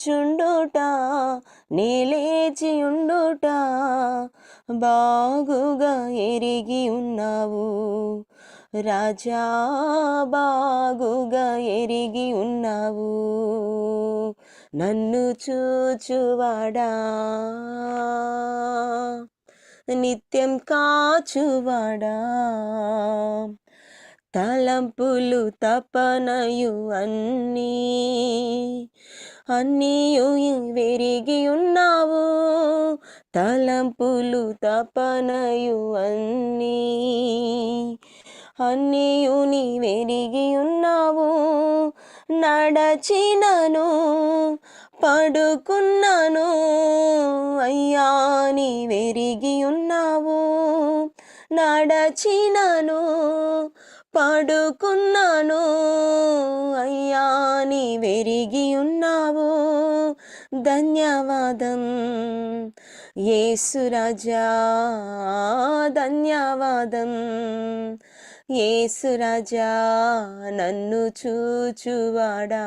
చుండుట నేలేచి ఉండుట బాగుగా ఎరిగి ఉన్నావు. రాజా బాగుగా ఎరిగి ఉన్నావు. నన్ను చూచువాడా? నిత్యం కాచువాడా? తలంపులు తపనయు అన్నీ అన్నీయు వెరిగి ఉన్నావు. తలంపులు తపనయు అన్నీ అన్నీయు నీ వెరిగి ఉన్నావు. నడచినను పడుకున్నాను అయ్యా నీ వెరిగి ఉన్నావు. నడచినను పడుకున్నాను. అయ్యా నీ వెరిగి ఉన్నావు. ధన్యవాదం. ఏసురాజా ధన్యవాదం. ఏసురాజా నన్ను చూచువాడా.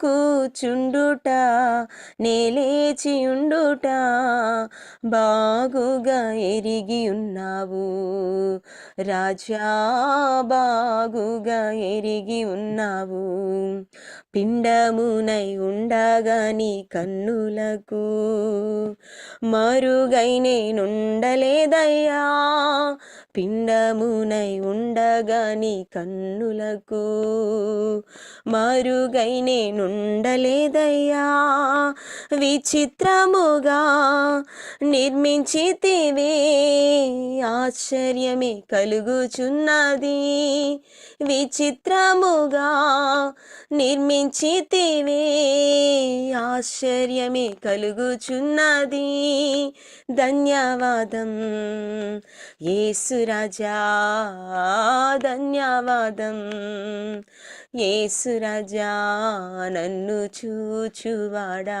కూచుండుట నేలేచి ఉండుట బాగుగా ఎరిగి ఉన్నావు. రాజా బాగుగా ఎరిగి ఉన్నావు. పిండమునై ఉండగాని కన్నులకు మరుగై నేనుండలేదయ్యా. పిండమునై ఉండగాని కన్నులకు మరుగై నేనుండలేదయ్యా విచిత్రముగా నిర్మించితివే. ఆశ్చర్యమే కలుగుచున్నది. విచిత్రముగా నిర్మించితివే. ఆశ్చర్యమే కలుగుచున్నది. ధన్యవాదం. ఏసురాజా ధన్యవాదం. యేసురాజా నన్ను చూచువాడా?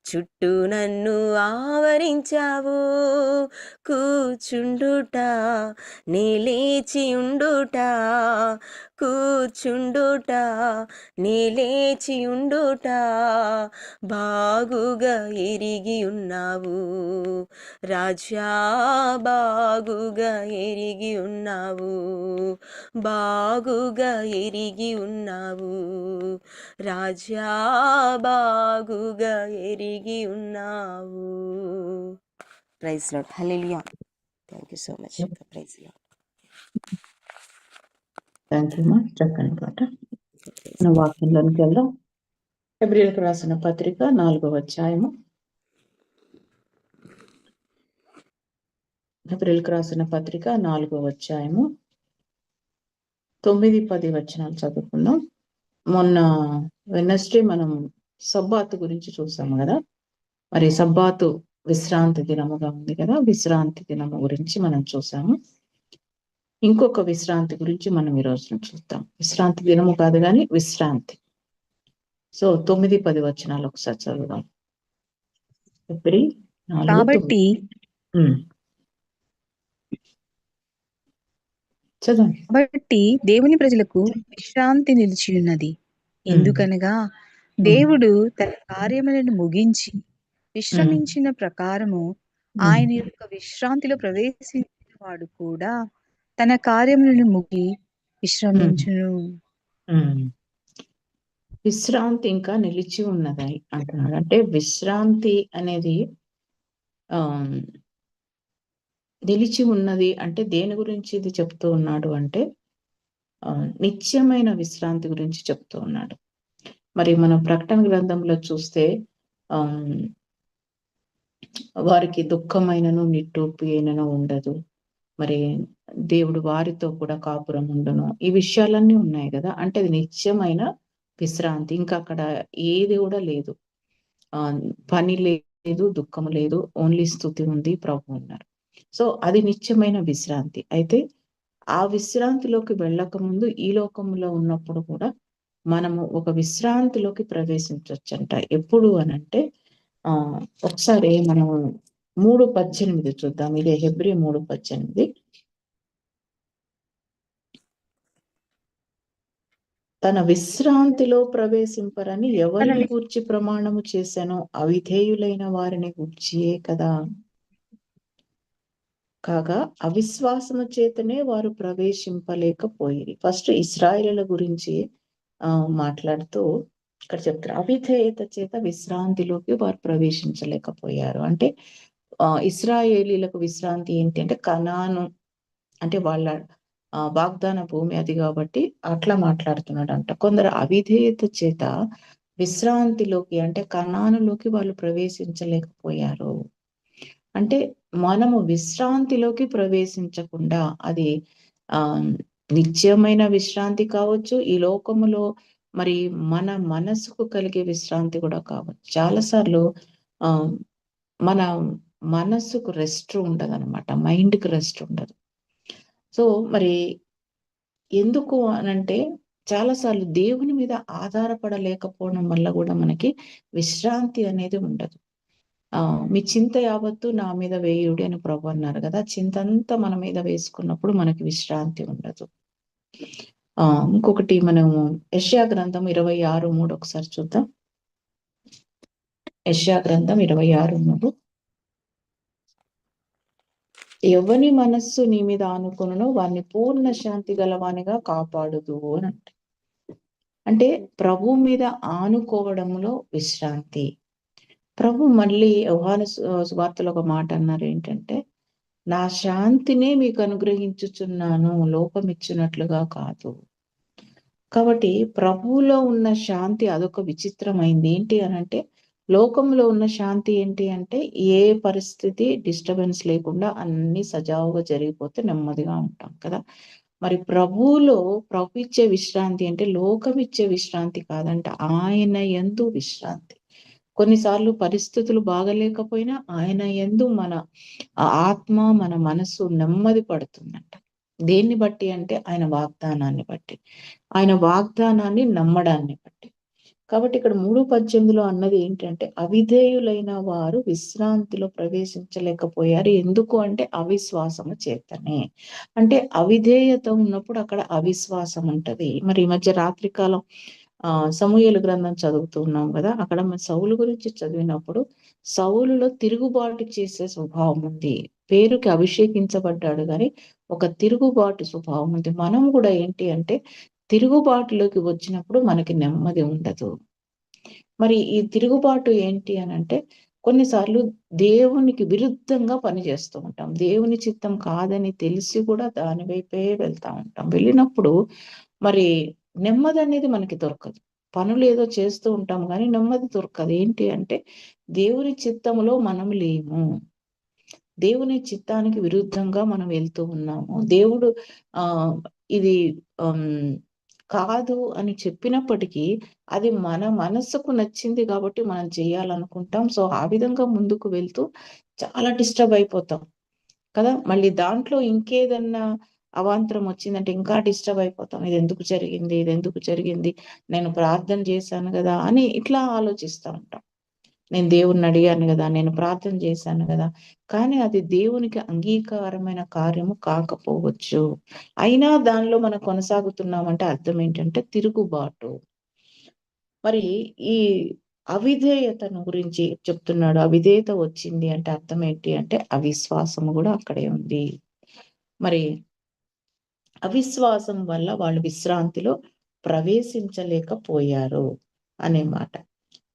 చుట్టూ నన్ను ఆవరించావు. కూచుండుట నేలేచి ఉండుట కూర్చుండుట నేలేచి ఉండుట బాగుగా ఎరిగి ఉన్నావు. రాజా బాగుగా ఎరిగి ఉన్నావు. బాగుగా ఎరిగి ఉన్నావు. రాజా బాగుగా ఎరిగి ఉన్నావు. Praise lord thank you so much. Praise lord thank you మా చక్కని పాట. మన వాక్యంలోనికి వెళ్దాం. ఫిబ్రిల్కి రాసిన పత్రిక నాలుగవ అధ్యాయము. ఫిబ్రిల్కి రాసిన పత్రిక నాలుగవ అధ్యాయము. తొమ్మిది పది వచనాలు చదువుకుందాం. మొన్న వెనస్డే మనం సబ్బాతు గురించి చూసాము కదా. మరి సబ్బాతు విశ్రాంతి దినముగా ఉంది కదా. విశ్రాంతి దినము గురించి మనం చూసాము. ఇంకొక విశ్రాంతి గురించి మనం ఈ రోజున చూద్దాం. విశ్రాంతి దినము కాదు కానీ విశ్రాంతి. సో తొమ్మిది పది వచనాలు ఒకసారి చదువుదాం. ఫిబ్రి కాబట్టి కాబట్టి దేవుని ప్రజలకు విశ్రాంతి నిలిచి ఉన్నది ఎందుకనగా దేవుడు తన కార్యములను ముగించి విశ్రమించిన ప్రకారము ఆయన యొక్క విశ్రాంతిలో ప్రవేశించిన వాడు కూడా తన కార్యములను ముగి విశ్రమించును. విశ్రాంతి ఇంకా నిలిచి ఉన్నది అంటున్నాడు. అంటే విశ్రాంతి అనేది ఆ నిలిచి ఉన్నది అంటే దేని గురించి ఇది చెప్తూ ఉన్నాడు అంటే ఆ, నిత్యమైన విశ్రాంతి గురించి చెప్తూ ఉన్నాడు. మరి మనం ప్రకటన గ్రంథంలో చూస్తే ఆ వారికి దుఃఖమైనను నిట్టూపు అయినను ఉండదు. మరి దేవుడు వారితో కూడా కాపురం ఉండును. ఈ విషయాలన్నీ ఉన్నాయి కదా. అంటే అది నిత్యమైన విశ్రాంతి. ఇంకా అక్కడ ఏది కూడా లేదు. ఆ పని లేదు దుఃఖం లేదు. ఓన్లీ స్థుతి ఉంది ప్రభు ఉన్నారు. సో అది నిత్యమైన విశ్రాంతి. అయితే ఆ విశ్రాంతిలోకి వెళ్ళక ముందు ఈ లోకంలో ఉన్నప్పుడు కూడా మనము ఒక విశ్రాంతిలోకి ప్రవేశించవచ్చంట ఎప్పుడు అనంటే ఆ ఒకసారి మనము మూడు పద్దెనిమిది చూద్దాం. ఇదే హెబ్రి మూడు పద్దెనిమిది. తన విశ్రాంతిలో ప్రవేశింపరని ఎవరిని గూర్చి ప్రమాణము చేశానో అవిధేయులైన వారిని గూర్చియే కదా. కాగా అవిశ్వాసము చేతనే వారు ప్రవేశింపలేకపోయి ఫస్ట్ ఇస్రాయేలీల గురించి ఆ మాట్లాడుతూ ఇక్కడ చెప్తారు అవిధేయత చేత విశ్రాంతిలోకి వారు ప్రవేశించలేకపోయారు. అంటే ఇస్రాయేలీలకు విశ్రాంతి ఏంటి అంటే కనాను అంటే వాళ్ళ ఆ వాగ్దాన భూమి అది కాబట్టి అట్లా మాట్లాడుతున్నాడు అంట కొందరు అవిధేయత చేత విశ్రాంతిలోకి అంటే కణానులోకి వాళ్ళు ప్రవేశించలేకపోయారు. అంటే మనము విశ్రాంతిలోకి ప్రవేశించకుండా అది ఆ నిత్యమైన విశ్రాంతి కావచ్చు ఈ లోకములో మరి మన మనసుకు కలిగే విశ్రాంతి కూడా కావచ్చు. చాలాసార్లు ఆ మన మనస్సుకు రెస్ట్ ఉండదు అనమాట మైండ్కి రెస్ట్ ఉండదు. సో మరి ఎందుకు అనంటే చాలాసార్లు దేవుని మీద ఆధారపడలేకపోవడం వల్ల కూడా మనకి విశ్రాంతి అనేది ఉండదు. ఆ మీ చింత యావత్తు నా మీద వేయుడి అని ప్రభు అన్నారు కదా చింత అంతా మన మీద వేసుకున్నప్పుడు మనకి విశ్రాంతి ఉండదు. ఆ ఇంకొకటి మనము యష్యా గ్రంథం ఇరవై ఆరు మూడు ఒకసారి చూద్దాం. యష్యా గ్రంథం ఇరవై ఆరు మూడు. ఎవని మనస్సు నీ మీద ఆనుకును వారిని పూర్ణ శాంతి గలవానిగా కాపాడుదు అని అంటే. అంటే ప్రభు మీద ఆనుకోవడంలో విశ్రాంతి. ప్రభు మళ్ళీ యోహాను సువార్తలో ఒక మాట అన్నారు ఏంటంటే నా శాంతినే మీకు అనుగ్రహించుచున్నాను లోపం ఇచ్చినట్లుగా కాదు. కాబట్టి ప్రభువులో ఉన్న శాంతి అదొక విచిత్రమైంది. ఏంటి అని అంటే లోకంలో ఉన్న శాంతి ఏంటి అంటే ఏ పరిస్థితి డిస్టర్బెన్స్ లేకుండా అన్ని సజావుగా జరిగిపోతే నెమ్మదిగా ఉంటాం కదా. మరి ప్రభువులో ప్రభు ఇచ్చే విశ్రాంతి అంటే లోకం ఇచ్చే విశ్రాంతి కాదంట ఆయన ఎందు విశ్రాంతి. కొన్నిసార్లు పరిస్థితులు బాగలేకపోయినా ఆయన ఎందు మన ఆత్మ మన మనసు నెమ్మది పడుతుందంట. దేన్ని బట్టి అంటే ఆయన వాగ్దానాన్ని బట్టి. ఆయన వాగ్దానాన్ని నమ్మడాన్ని బట్టి. కాబట్టి ఇక్కడ మూడు పద్దెనిమిదిలో అన్నది ఏంటంటే అవిధేయులైన వారు విశ్రాంతిలో ప్రవేశించలేకపోయారు. ఎందుకు అంటే అవిశ్వాసము చేతనే. అంటే అవిధేయత ఉన్నప్పుడు అక్కడ అవిశ్వాసం ఉంటది. మరి ఈ మధ్య రాత్రికాలం ఆ సమూహలు గ్రంథం చదువుతున్నాం కదా అక్కడ మన సౌలు గురించి చదివినప్పుడు సౌలులో తిరుగుబాటు చేసే స్వభావం ఉంది. పేరుకి అభిషేకించబడ్డాడు కానీ ఒక తిరుగుబాటు స్వభావం ఉంది. మనం కూడా ఏంటి అంటే తిరుగుబాటులోకి వచ్చినప్పుడు మనకి నెమ్మది ఉండదు. మరి ఈ తిరుగుబాటు ఏంటి అని అంటే కొన్నిసార్లు దేవునికి విరుద్ధంగా పనిచేస్తూ ఉంటాం. దేవుని చిత్తం కాదని తెలిసి కూడా దాని వైపే వెళ్తా ఉంటాం. వెళ్ళినప్పుడు మరి నెమ్మది అనేది మనకి దొరకదు. పనులు ఏదో చేస్తూ ఉంటాం కానీ నెమ్మది దొరకదు. ఏంటి అంటే దేవుని చిత్తంలో మనం లేము. దేవుని చిత్తానికి విరుద్ధంగా మనం వెళ్తూ ఉన్నాము. దేవుడు ఆ ఇది కాదు అని చెప్పినప్పటికీ అది మన మనస్సుకు నచ్చింది కాబట్టి మనం చేయాలనుకుంటాం. సో ఆ విధంగా ముందుకు వెళ్తూ చాలా డిస్టర్బ్ అయిపోతాం కదా. మళ్ళీ దాంట్లో ఇంకేదన్నా అవాంతరం వచ్చిందంటే ఇంకా డిస్టర్బ్ అయిపోతాం. ఇది ఎందుకు జరిగింది? ఇది ఎందుకు జరిగింది? నేను ప్రార్థన చేశాను కదా అని ఇట్లా ఆలోచిస్తూ ఉంటాం. నేను దేవుణ్ణి అడిగాను కదా నేను ప్రార్థన చేశాను కదా. కానీ అది దేవునికి అంగీకారమైన కార్యము కాకపోవచ్చు. అయినా దానిలో మనం కొనసాగుతున్నామంటే అర్థం ఏంటంటే తిరుగుబాటు. మరి ఈ అవిధేయతను గురించి చెప్తున్నాడు. అవిధేయత వచ్చింది అంటే అర్థం ఏంటి అంటే అవిశ్వాసము కూడా అక్కడే ఉంది. మరి అవిశ్వాసం వల్ల వాళ్ళు విశ్రాంతిలో ప్రవేశించలేకపోయారు అనే మాట.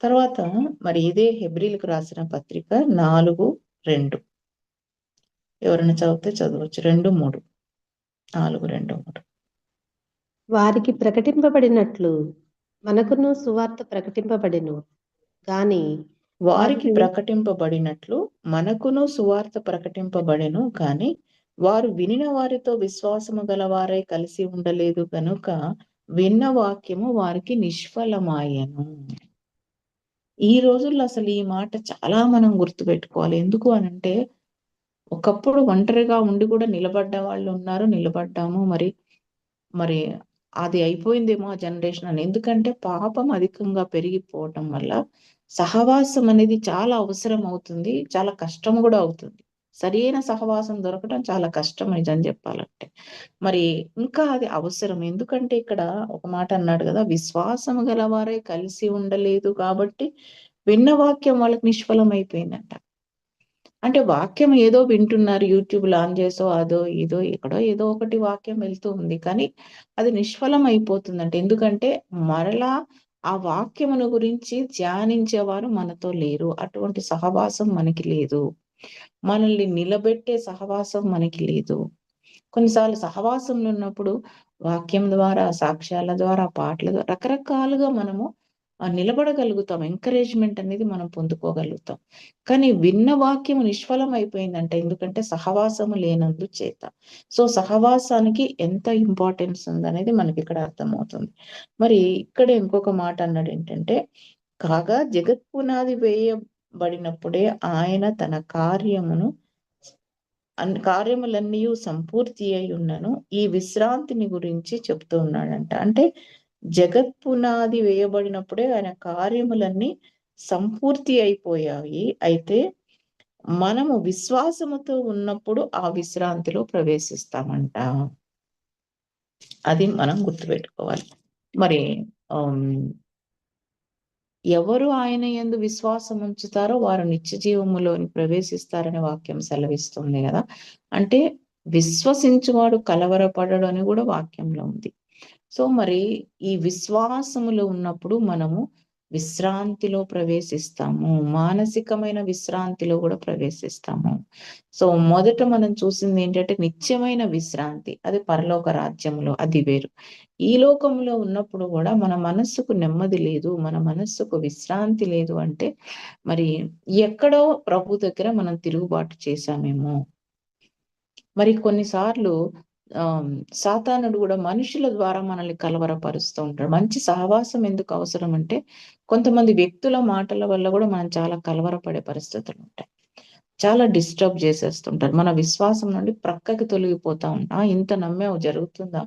తర్వాత మరి ఇదే హెబ్రిల్కి రాసిన పత్రిక నాలుగు రెండు. ఎవరైనా చదివితే చదవచ్చు. రెండు మూడు. నాలుగు రెండు మూడు. వారికి ప్రకటింపబడినట్లు మనకును సువార్త ప్రకటింపబడెను. గాని వారికి వారు- ప్రకటింపబడినట్లు మనకును సువార్త ప్రకటింపబడెను కానీ వారు వినిన వారితో విశ్వాసము గలవారై కలిసి ఉండలేదు కనుక విన్న వాక్యము వారికి నిష్ఫలమాయను. ఈ రోజుల్లో అసలు ఈ మాట చాలా మనం గుర్తుపెట్టుకోవాలి. ఎందుకు అనంటే ఒకప్పుడు ఒంటరిగా ఉండి కూడా నిలబడ్డ వాళ్ళు ఉన్నారు నిలబడ్డాము. మరి మరి అది అయిపోయిందేమో ఆ జనరేషన్ అని. ఎందుకంటే పాపం అధికంగా పెరిగిపోవటం వల్ల సహవాసం అనేది చాలా అవసరం అవుతుంది చాలా కష్టం కూడా అవుతుంది. సరైన సహవాసం దొరకడం చాలా కష్టం నిజం చెప్పాలంటే. మరి ఇంకా అది అవసరం. ఎందుకంటే ఇక్కడ ఒక మాట అన్నాడు కదా విశ్వాసము గలవారే కలిసి ఉండలేదు కాబట్టి విన్న వాక్యం వాళ్ళకి నిష్ఫలం అయిపోయిందంట అంటే వాక్యం ఏదో వింటున్నారు యూట్యూబ్ ఆన్ చేసో అదో ఏదో ఎక్కడో ఏదో ఒకటి వాక్యం వెళ్తూ ఉంది. కానీ అది నిష్ఫలం అయిపోతుందంట ఎందుకంటే మరలా ఆ వాక్యమును గురించి ధ్యానించేవారు మనతో లేరు. అటువంటి సహవాసం మనకి లేదు. మనల్ని నిలబెట్టే సహవాసం మనకి లేదు. కొన్నిసార్లు సహవాసంలో ఉన్నప్పుడు వాక్యం ద్వారా సాక్ష్యాల ద్వారా పాటల ద్వారా రకరకాలుగా మనము నిలబడగలుగుతాం. ఎంకరేజ్మెంట్ అనేది మనం పొందుకోగలుగుతాం. కానీ విన్న వాక్యం నిష్ఫలం అయిపోయిందంటే ఎందుకంటే సహవాసము లేనందు చేత. సో సహవాసానికి ఎంత ఇంపార్టెన్స్ ఉందనేది మనకి ఇక్కడ అర్థమవుతుంది. మరి ఇక్కడ ఇంకొక మాట అన్నాడు ఏంటంటే కాగా జగత్ పునాది బడినప్పుడే ఆయన తన కార్యమును అన్ కార్యములన్నీ సంపూర్తి అయి ఉన్నను ఈ విశ్రాంతిని గురించి చెప్తూ ఉన్నాడంట. అంటే జగత్ పునాది వేయబడినప్పుడే ఆయన కార్యములన్నీ సంపూర్తి అయిపోయాయి. అయితే మనము విశ్వాసముతో ఉన్నప్పుడు ఆ విశ్రాంతిలో ప్రవేశిస్తామంట. అది మనం గుర్తుపెట్టుకోవాలి. మరి ఎవరు ఆయన ఎందు విశ్వాసం ఉంచుతారో వారు నిత్య జీవములోని ప్రవేశిస్తారని వాక్యం సెలవిస్తుంది కదా. అంటే విశ్వసించువాడు కలవరపడడు అని కూడా వాక్యంలో ఉంది. సో మరి ఈ విశ్వాసములో ఉన్నప్పుడు మనము విశ్రాంతిలో ప్రవేశిస్తాము. మానసికమైన విశ్రాంతిలో కూడా ప్రవేశిస్తాము. సో మొదట మనం చూసింది ఏంటంటే నిత్యమైన విశ్రాంతి. అది పరలోక రాజ్యంలో అది వేరు. ఈ లోకంలో ఉన్నప్పుడు కూడా మన మనస్సుకు నెమ్మది లేదు మన మనస్సుకు విశ్రాంతి లేదు అంటే మరి ఎక్కడో ప్రభు దగ్గర మనం తిరుగుబాటు చేశామేమో. మరి కొన్నిసార్లు సాతానుడు కూడా మనుషుల ద్వారా మనల్ని కలవరపరుస్తూ ఉంటాడు. మంచి సహవాసం ఎందుకు అవసరం అంటే కొంతమంది వ్యక్తుల మాటల వల్ల కూడా మనం చాలా కలవరపడే పరిస్థితులు ఉంటాయి. చాలా డిస్టర్బ్ చేసేస్తుంటారు. మన విశ్వాసం నుండి ప్రక్కకి తొలగిపోతా ఉంటా. ఇంత నమ్మేవు జరుగుతుందా?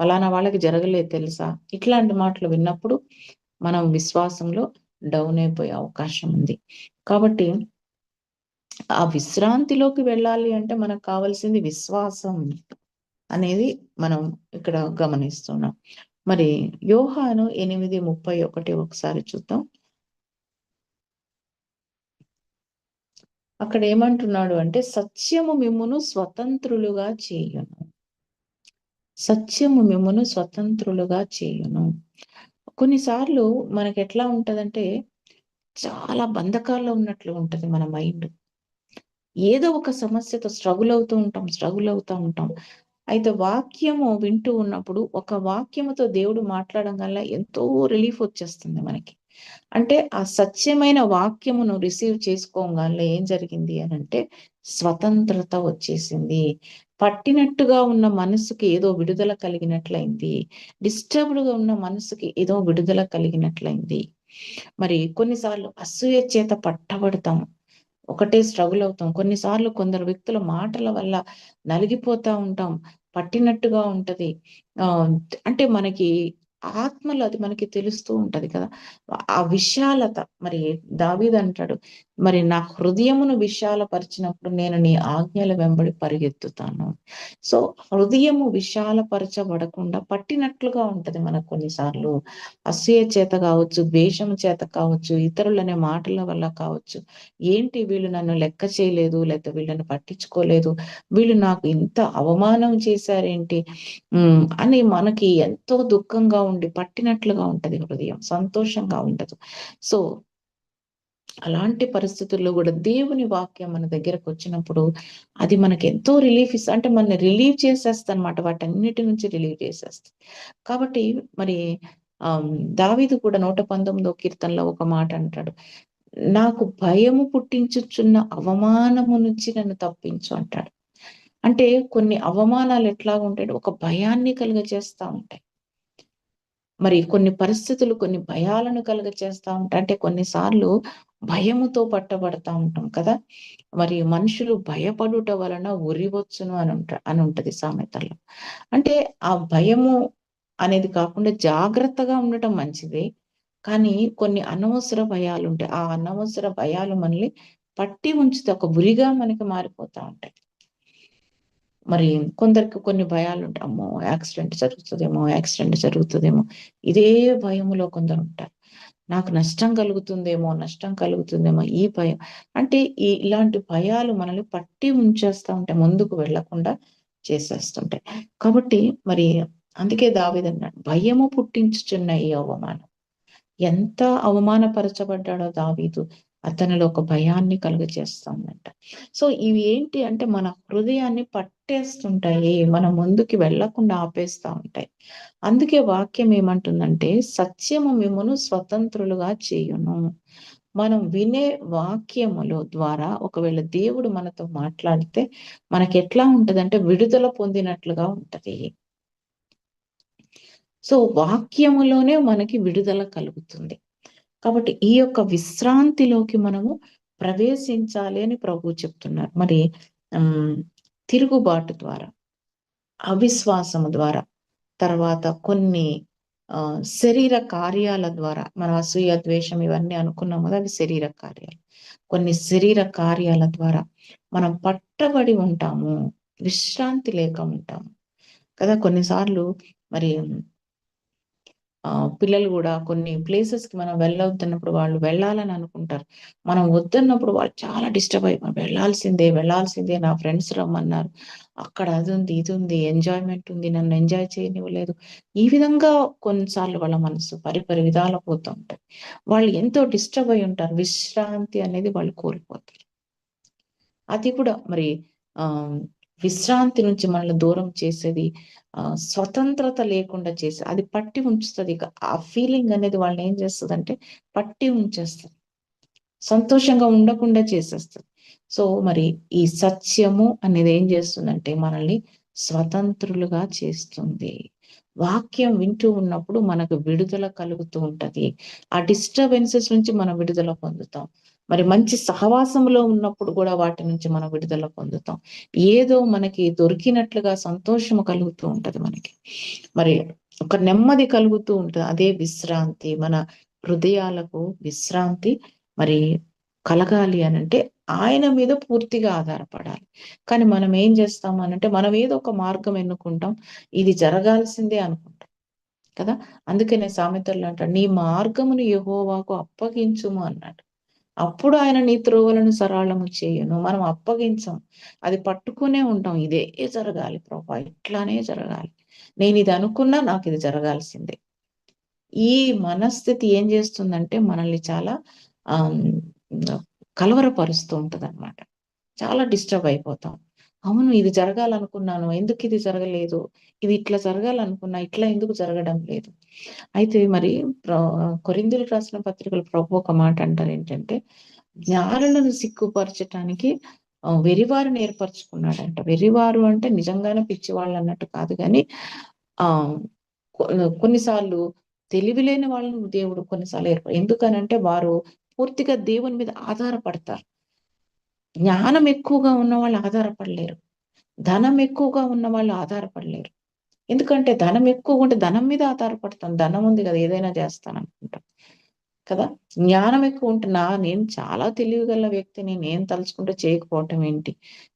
ఫలానా వాళ్ళకి జరగలేదు తెలుసా? ఇట్లాంటి మాటలు విన్నప్పుడు మనం విశ్వాసంలో డౌన్ అయిపోయే అవకాశం ఉంది. కాబట్టి ఆ విశ్రాంతిలోకి వెళ్ళాలి అంటే మనకు కావాల్సింది విశ్వాసం. అనేది మనం ఇక్కడ గమనిస్తున్నాం. మరి యోహాను ఎనిమిది ముప్పై ఒకటి ఒకసారి చూద్దాం. అక్కడ ఏమంటున్నాడు అంటే సత్యము మిమ్మును స్వతంత్రులుగా చేయును. సత్యము మిమ్మును స్వతంత్రులుగా చేయును. కొన్నిసార్లు మనకి ఎట్లా ఉంటదంటే చాలా బంధకాల్లో ఉన్నట్లు ఉంటది మన మైండ్. ఏదో ఒక సమస్యతో స్ట్రగుల్ అవుతూ ఉంటాం స్ట్రగుల్ అవుతూ ఉంటాం. అయితే వాక్యము వింటూ ఉన్నప్పుడు ఒక వాక్యముతో దేవుడు మాట్లాడడం వల్ల ఎంతో రిలీఫ్ వచ్చేస్తుంది మనకి. అంటే ఆ సత్యమైన వాక్యమును రిసీవ్ చేసుకోగానే ఏం జరిగింది అని అంటే స్వతంత్రత వచ్చేసింది. పట్టినట్టుగా ఉన్న మనసుకి ఏదో విడుదల కలిగినట్లయింది. డిస్టర్బ్డ్గా ఉన్న మనసుకి ఏదో విడుదల కలిగినట్లయింది. మరి కొన్నిసార్లు అసూయ చేత పట్టబడతాం ఒకటే స్ట్రగుల్ అవుతాం. కొన్నిసార్లు కొందరు వ్యక్తుల మాటల వల్ల నలిగిపోతా ఉంటాం. పట్టినట్టుగా ఉంటది. ఆ అంటే మనకి ఆత్మలో అది మనకి తెలుస్తూ ఉంటది కదా. ఆ విశాలత మరి దావీద్ అంటాడు మరి నా హృదయమును విశాలపరిచినప్పుడు నేను నీ ఆజ్ఞల వెంబడి పరిగెత్తుతాను. సో హృదయము విశాలపరచబడకుండా పట్టినట్లుగా ఉంటది మనకు కొన్నిసార్లు. అసూయ చేత కావచ్చు ద్వేషం చేత కావచ్చు ఇతరులనే మాటల వల్ల కావచ్చు. ఏంటి వీళ్ళు నన్ను లెక్క చేయలేదు లేకపోతే వీళ్ళని పట్టించుకోలేదు వీళ్ళు నాకు ఇంత అవమానం చేశారేంటి? అని మనకి ఎంతో దుఃఖంగా ఉండి పట్టినట్లుగా ఉంటది హృదయం సంతోషంగా ఉండదు. సో అలాంటి పరిస్థితుల్లో కూడా దేవుని వాక్యం మన దగ్గరకు వచ్చినప్పుడు అది మనకి ఎంతో రిలీఫ్ ఇస్తుంది అంటే మన రిలీవ్ చేసేస్తా అనమాట వాటన్నిటి నుంచి రిలీవ్ చేసేస్తుంది. కాబట్టి మరి ఆ దావీదు కూడా నూట పంతొమ్మిదో కీర్తనలో ఒక మాట అంటాడు. నాకు భయము పుట్టించుచున్న అవమానము నుంచి నన్ను తప్పించు అంటాడు. అంటే కొన్ని అవమానాలు ఎట్లా ఉంటాయి ఒక భయాన్ని కలుగ చేస్తా ఉంటాయి. మరి కొన్ని పరిస్థితులు కొన్ని భయాలను కలుగ చేస్తా ఉంటాయి. అంటే కొన్నిసార్లు భయముతో పట్టబడతా ఉంటాం కదా? మరి మనుషులు భయపడుట వలన ఉరివచ్చును అని ఉంట అని ఉంటది సామెతల్లో. అంటే ఆ భయము అనేది కాకుండా జాగ్రత్తగా ఉండటం మంచిది. కానీ కొన్ని అనవసర భయాలు ఉంటాయి. ఆ అనవసర భయాలు మనల్ని పట్టి ఉంచితే ఒక ఉరిగా మనకి మారిపోతా ఉంటాయి. మరి కొందరికి కొన్ని భయాలు ఉంటాయి. అమ్మో యాక్సిడెంట్ జరుగుతుందేమో యాక్సిడెంట్ జరుగుతుందేమో. ఇదే భయములో కొందరు ఉంటారు. నాకు నష్టం కలుగుతుందేమో నష్టం కలుగుతుందేమో ఈ భయం. అంటే ఈ ఇలాంటి భయాలు మనల్ని పట్టి ఉంచేస్తా ఉంటాయి ముందుకు వెళ్ళకుండా చేసేస్తుంటాయి. కాబట్టి మరి అందుకే దావిదన్నాడు భయము పుట్టించుచున్న ఈ అవమానం. ఎంత అవమానపరచబడ్డాడో దావీదు అతనిలో ఒక భయాన్ని కలుగజేస్తుందంట సో ఇవి ఏంటి అంటే మన హృదయాన్ని పట్టేస్తుంటాయి మన ముందుకి వెళ్ళకుండా ఆపేస్తా ఉంటాయి. అందుకే వాక్యం ఏమంటుందంటే సత్యము మిమ్మను స్వతంత్రులుగా చేయును. మనం వినే వాక్యములు ద్వారా ఒకవేళ దేవుడు మనతో మాట్లాడితే మనకి ఎట్లా ఉంటదంటే విడుదల పొందినట్లుగా ఉంటది. సో వాక్యములోనే మనకి విడుదల కలుగుతుంది. కాబట్టి ఈ యొక్క విశ్రాంతిలోకి మనము ప్రవేశించాలి అని ప్రభు చెప్తున్నారు. మరి తిరుగుబాటు ద్వారా అవిశ్వాసము ద్వారా తర్వాత కొన్ని శరీర కార్యాల ద్వారా మనం అసూయ ద్వేషం ఇవన్నీ అనుకున్నాం కదా అవి శరీర కార్యాలు. కొన్ని శరీర కార్యాల ద్వారా మనం పట్టబడి ఉంటాము విశ్రాంతి లేక ఉంటాము కదా. కొన్నిసార్లు మరి పిల్లలు కూడా కొన్ని ప్లేసెస్కి మనం వెళ్ళవుతున్నప్పుడు వాళ్ళు వెళ్ళాలని అనుకుంటారు. మనం వద్దన్నప్పుడు వాళ్ళు చాలా డిస్టర్బ్ అయిపోయి వెళ్ళాల్సిందే వెళ్ళాల్సిందే నా ఫ్రెండ్స్ రమ్మన్నారు. అక్కడ అది ఉంది ఇది ఉంది ఎంజాయ్మెంట్ ఉంది నన్ను ఎంజాయ్ చేయనివ్వలేదు. ఈ విధంగా కొన్నిసార్లు వాళ్ళ మనసు పరిపరి విధాలు పోతూ ఉంటాయి. వాళ్ళు ఎంతో డిస్టర్బ్ అయి ఉంటారు. విశ్రాంతి అనేది వాళ్ళు కోల్పోతారు. అది కూడా మరి ఆ విశ్రాంతి నుంచి మనల్ని దూరం చేసేది స్వతంత్రత లేకుండా చేసేది అది పట్టి ఉంచుతుంది. ఆ ఫీలింగ్ అనేది వాళ్ళని ఏం చేస్తుంది అంటే పట్టి ఉంచేస్తుంది. సంతోషంగా ఉండకుండా చేసేస్తుంది. సో మరి ఈ సత్యము అనేది ఏం చేస్తుందంటే మనల్ని స్వతంత్రులుగా చేస్తుంది. వాక్యం వింటూ ఉన్నప్పుడు మనకు విడుదల కలుగుతూ ఉంటది. ఆ డిస్టర్బెన్సెస్ నుంచి మనం విడుదల పొందుతాం. మరి మంచి సహవాసంలో ఉన్నప్పుడు కూడా వాటి నుంచి మనం విడుదల పొందుతాం. ఏదో మనకి దొరికినట్లుగా సంతోషము కలుగుతూ ఉంటది మనకి. మరి ఒక నెమ్మది కలుగుతూ ఉంటుంది. అదే విశ్రాంతి మన హృదయాలకు విశ్రాంతి మరి కలగాలి అని అంటే ఆయన మీద పూర్తిగా ఆధారపడాలి. కానీ మనం ఏం చేస్తాం అనంటే మనం ఏదో ఒక మార్గం ఎన్నుకుంటాం. ఇది జరగాల్సిందే అనుకుంటాం. కదా? అందుకనే సామెతలు అంటాడు నీ మార్గమును యహోవాకు అప్పగించుము అన్నాడు. అప్పుడు ఆయన నీ త్రోవలను సరళము చేయను. మనం అప్పగించం. అది పట్టుకునే ఉంటాం. ఇదే జరగాలి ప్రభా. ఇట్లానే జరగాలి. నేను ఇది అనుకున్నా నాకు ఇది జరగాల్సిందే. ఈ మనస్థితి ఏం చేస్తుందంటే మనల్ని చాలా ఆ కలవరపరుస్తూ ఉంటది అనమాట చాలా డిస్టర్బ్ అయిపోతాం. అవును ఇది జరగాలనుకున్నాను. ఎందుకు ఇది జరగలేదు? ఇది ఇట్లా జరగాలనుకున్నా ఇట్లా ఎందుకు జరగడం లేదు? అయితే మరి కొరిందులు రాసిన పత్రికలు ప్రభు ఒక మాట అంటారు ఏంటంటే జ్ఞానులను సిగ్గుపరచటానికి వెరివారిని ఏర్పరచుకున్నాడంట. వెరివారు అంటే నిజంగానే పిచ్చివాళ్ళు అన్నట్టు కాదు కానీ ఆ కొన్నిసార్లు తెలివి లేని వాళ్ళను దేవుడు కొన్నిసార్లు ఏర్పడు ఎందుకనంటే వారు పూర్తిగా దేవుని మీద ఆధారపడతారు. జ్ఞానం ఎక్కువగా ఉన్న వాళ్ళు ఆధారపడలేరు. ధనం ఎక్కువగా ఉన్న వాళ్ళు ఆధారపడలేరు. ఎందుకంటే ధనం ఎక్కువ ఉంటే ధనం మీద ఆధారపడతాం. ధనం ఉంది కదా ఏదైనా చేస్తాను అనుకుంటాం. కదా? జ్ఞానం ఎక్కువ ఉంటే నా నేను చాలా తెలివిగల వ్యక్తిని నేను తలుచుకుంటే చేయకపోవటం ఏంటి?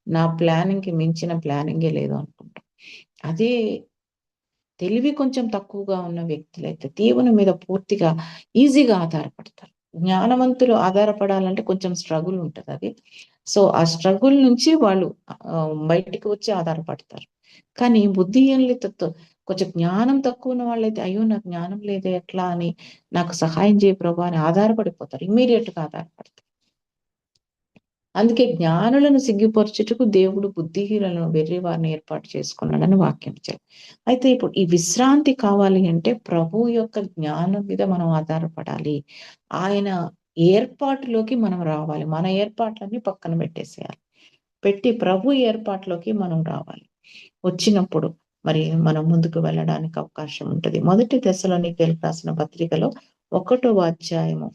నా ప్లానింగ్కి మించిన ప్లానింగే లేదు అనుకుంటాం. అదే తెలివి కొంచెం తక్కువగా ఉన్న వ్యక్తులైతే దేవుని మీద పూర్తిగా ఈజీగా ఆధారపడతారు. జ్ఞానవంతులు ఆధారపడాలంటే కొంచెం స్ట్రగుల్ ఉంటుంది అది. సో ఆ స్ట్రగుల్ నుంచి వాళ్ళు బయటికి వచ్చి ఆధారపడతారు. కానీ బుద్ధి కొంచెం జ్ఞానం తక్కువ ఉన్న వాళ్ళైతే అయ్యో నాకు జ్ఞానం లేదే ఎట్లా? అని నాకు సహాయం చేయ ప్రభా అని ఆధారపడిపోతారు. ఇమీడియట్గా ఆధారపడతారు. అందుకే జ్ఞానులను సిగ్గుపరచుటకు దేవుడు బుద్ధిహీనులను వెర్రి వారిని ఏర్పాటు చేసుకున్నాడని వాక్యం ఇచ్చారు అయితే ఇప్పుడు ఈ విశ్రాంతి కావాలి అంటే ప్రభు యొక్క జ్ఞానం మీద మనం ఆధారపడాలి. ఆయన ఏర్పాటులోకి మనం రావాలి. మన ఏర్పాట్లన్నీ పక్కన పెట్టేసేయాలి. పెట్టి ప్రభు ఏర్పాట్లోకి మనం రావాలి. వచ్చినప్పుడు మరి మనం ముందుకు వెళ్ళడానికి అవకాశం ఉంటుంది. మొదటి దశలోని రాసిన పత్రికలో ఒకటో అధ్యాయము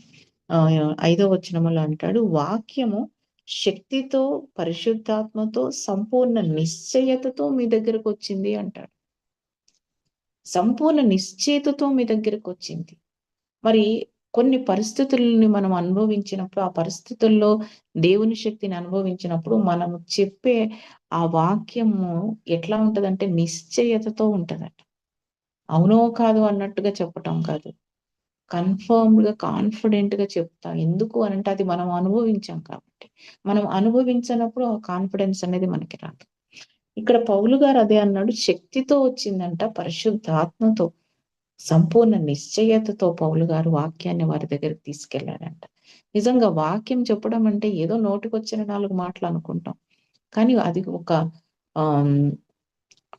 ఆ ఐదో వచనములో అంటాడు వాక్యము శక్తితో పరిశుద్ధాత్మతో సంపూర్ణ నిశ్చయతతో మీ దగ్గరకు వచ్చింది అంటాడు. సంపూర్ణ నిశ్చయతతో మీ దగ్గరకు వచ్చింది. మరి కొన్ని పరిస్థితులని మనం అనుభవించినప్పుడు ఆ పరిస్థితుల్లో దేవుని శక్తిని అనుభవించినప్పుడు మనం చెప్పే ఆ వాక్యము ఎట్లా ఉంటదంటే నిశ్చయతతో ఉంటదట. అవునో కాదు అన్నట్టుగా చెప్పటం కాదు. కన్ఫర్మ్గా కాన్ఫిడెంట్గా చెప్తాం. ఎందుకు అని అంటే అది మనం అనుభవించాం కాబట్టి. మనం అనుభవించినప్పుడు ఆ కాన్ఫిడెన్స్ అనేది మనకి రాదు. ఇక్కడ పౌలు గారు అదే అన్నాడు శక్తితో వచ్చిందంట పరిశుద్ధాత్మతో. సంపూర్ణ నిశ్చయతతో పౌలు గారు వాక్యాన్ని వారి దగ్గరికి తీసుకెళ్ళాడంట నిజంగా వాక్యం చెప్పడం అంటే ఏదో నోటికొచ్చిన నాలుగు మాటలు అనుకుంటాం. కానీ అది ఒక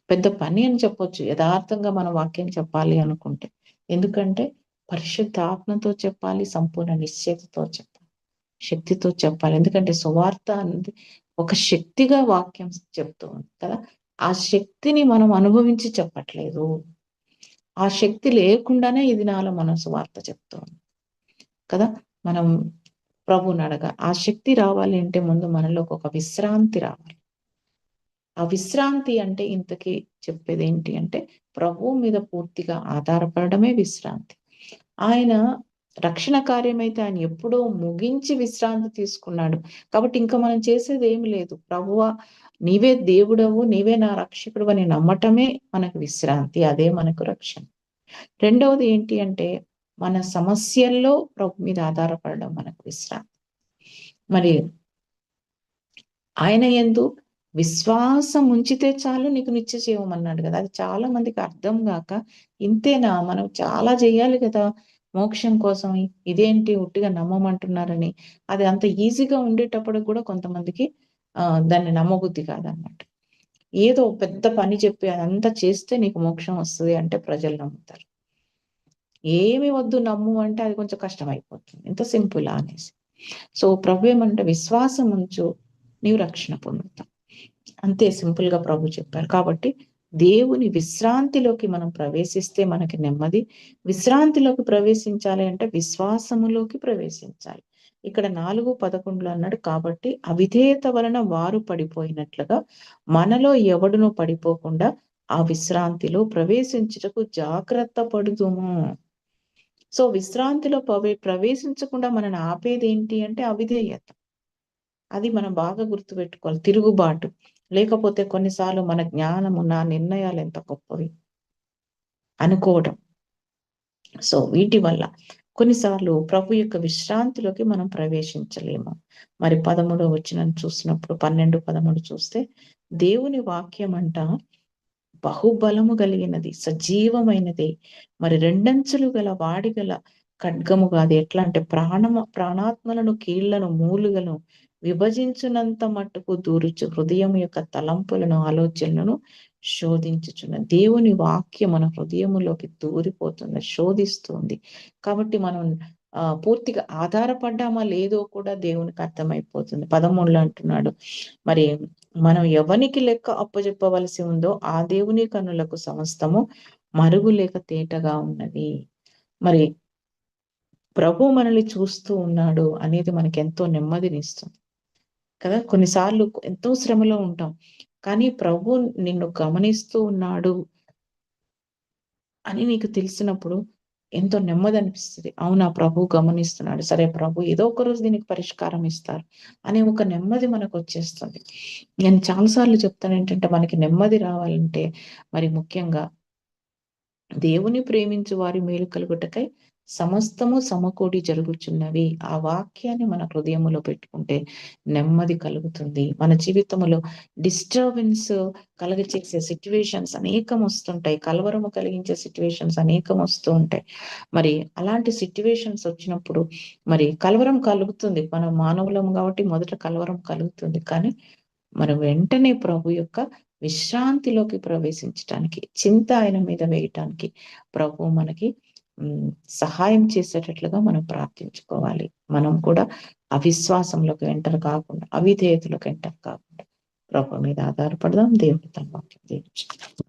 పెద్ద పని అని చెప్పొచ్చు. యథార్థంగా మనం వాక్యం చెప్పాలి అనుకుంటే. ఎందుకంటే పరిశుద్ధ ఆత్మతో చెప్పాలి సంపూర్ణ నిశ్చయతతో చెప్పాలి శక్తితో చెప్పాలి. ఎందుకంటే సువార్త అనేది ఒక శక్తిగా వాక్యం చెప్తూ ఉంది కదా. ఆ శక్తిని మనం అనుభవించి చెప్పట్లేదు. ఆ శక్తి లేకుండానే ఇది నాలో మనం సువార్త చెప్తుంది కదా? మనం ప్రభుని అడగ ఆ శక్తి రావాలి అంటే ముందు మనలోకి ఒక విశ్రాంతి రావాలి. ఆ విశ్రాంతి అంటే ఇంతకీ చెప్పేది ఏంటి అంటే ప్రభువు మీద పూర్తిగా ఆధారపడమే విశ్రాంతి. ఆయన రక్షణ కార్యమైతే ఆయన ఎప్పుడో ముగించి విశ్రాంతి తీసుకున్నాడు. కాబట్టి ఇంకా మనం చేసేది ఏమి లేదు. ప్రభువ నీవే దేవుడవు నీవే నా రక్షకుడు అని నమ్మటమే మనకు విశ్రాంతి అదే మనకు రక్షణ. రెండవది ఏంటి అంటే మన సమస్యల్లో ప్రభు మీద ఆధారపడడం మనకు విశ్రాంతి. మరి ఆయన ఎందు విశ్వాసం ఉంచితే చాలు నీకు నిత్య చేయమన్నాడు కదా. అది చాలా మందికి అర్థం కాక ఇంతేనా? మనం చాలా చేయాలి కదా. మోక్షం కోసం ఇదేంటి ఉట్టిగా నమ్మమంటున్నారని అది అంత ఈజీగా ఉండేటప్పుడు కూడా కొంతమందికి ఆ దాన్ని నమ్మబుద్ధి కాదనమాట. ఏదో పెద్ద పని చెప్పి అదంతా చేస్తే నీకు మోక్షం వస్తుంది అంటే ప్రజలు నమ్ముతారు. ఏమి వద్దు నమ్ము అంటే అది కొంచెం కష్టం అయిపోతుంది ఎంత సింపుల్ అనేసి. సో ప్రభు ఏమంటే విశ్వాసం ఉంచు నీవు రక్షణ పొందుతావు. అంతే సింపుల్గా ప్రభు చెప్పారు. కాబట్టి దేవుని విశ్రాంతిలోకి మనం ప్రవేశిస్తే మనకి నెమ్మది. విశ్రాంతిలోకి ప్రవేశించాలి అంటే విశ్వాసములోకి ప్రవేశించాలి. ఇక్కడ నాలుగు పదకొండులో అన్నాడు కాబట్టి అవిధేయత వలన వారు పడిపోయినట్లుగా మనలో ఎవడునో పడిపోకుండా ఆ విశ్రాంతిలో ప్రవేశించుటకు జాగ్రత్త పడుదుము. సో విశ్రాంతిలో ప్రవేశించకుండా మనని ఆపేది ఏంటి అంటే అవిధేయత. అది మనం బాగా గుర్తుపెట్టుకోవాలి. తిరుగుబాటు. లేకపోతే కొన్నిసార్లు మన జ్ఞానము నా నిర్ణయాలు ఎంత గొప్పవి? అనుకోవడం. సో వీటి వల్ల కొన్నిసార్లు ప్రభు యొక్క విశ్రాంతిలోకి మనం ప్రవేశించలేము. మరి పదమూడో వచ్చిన చూసినప్పుడు పన్నెండు పదమూడు చూస్తే దేవుని వాక్యం అంట బహుబలము కలిగినది సజీవమైనది. మరి రెండంచులు గల వాడిగల ఖడ్గముగా ఖడ్గము కాదు. ఎట్లా అంటే ప్రాణము ప్రాణాత్మలను కీళ్ళను మూలుగలను విభజించినంత మట్టుకు దూరుచు హృదయం యొక్క తలంపులను ఆలోచనలను శోధించుచున్న దేవుని వాక్యం మన హృదయములోకి దూరిపోతుంది శోధిస్తుంది. కాబట్టి మనం ఆ పూర్తిగా ఆధారపడ్డామా లేదో కూడా దేవునికి అర్థమైపోతుంది. పదమూడులో అంటున్నాడు మరి మనం ఎవనికి లెక్క అప్పచెప్పవలసి ఉందో ఆ దేవుని కనులకు సమస్తము మరుగు లేక తేటగా ఉన్నది. మరి ప్రభు మనల్ని చూస్తూ ఉన్నాడు అనేది మనకి ఎంతో నెమ్మదినిస్తుంది. కదా? కొన్నిసార్లు ఎంతో శ్రమలో ఉంటాం. కానీ ప్రభు నిన్ను గమనిస్తూ ఉన్నాడు అని నీకు తెలిసినప్పుడు ఎంతో నెమ్మది అనిపిస్తుంది అవునా ప్రభు గమనిస్తున్నాడు. సరే ప్రభు ఏదో ఒక రోజు దీనికి పరిష్కారం ఇస్తారు అనే ఒక నెమ్మది మనకు వచ్చేస్తుంది నేను చాలాసార్లు చెప్తాను ఏంటంటే మనకి నెమ్మది రావాలంటే మరి ముఖ్యంగా దేవుని ప్రేమించు వారి మేలు కలుగుటకై సమస్తము సమకూడి జరుగుచున్నవి. ఆ వాక్యాన్ని మన హృదయములో పెట్టుకుంటే నెమ్మది కలుగుతుంది. మన జీవితంలో డిస్టర్బెన్స్ కలుగచేసే సిచ్యువేషన్స్ అనేకం వస్తుంటాయి. కలవరము కలిగించే సిచ్యువేషన్స్ అనేకం వస్తూ ఉంటాయి. మరి అలాంటి సిచ్యువేషన్స్ వచ్చినప్పుడు మరి కలవరం కలుగుతుంది. మనం మానవులం కాబట్టి మొదట కలవరం కలుగుతుంది. కానీ మనం వెంటనే ప్రభు యొక్క విశ్రాంతిలోకి ప్రవేశించటానికి చింత ఆయన మీద వేయటానికి ప్రభు మనకి సహాయం చేసేటట్లుగా మనం ప్రార్థించుకోవాలి మనం కూడా అవిశ్వాసంలోకి ఎంటర్ కాకుండా అవిధేయతలోకి ఎంటర్ కాకుండా ప్రభు మీద ఆధారపడదాం దేవుడి తన వాక్యం దీవించును.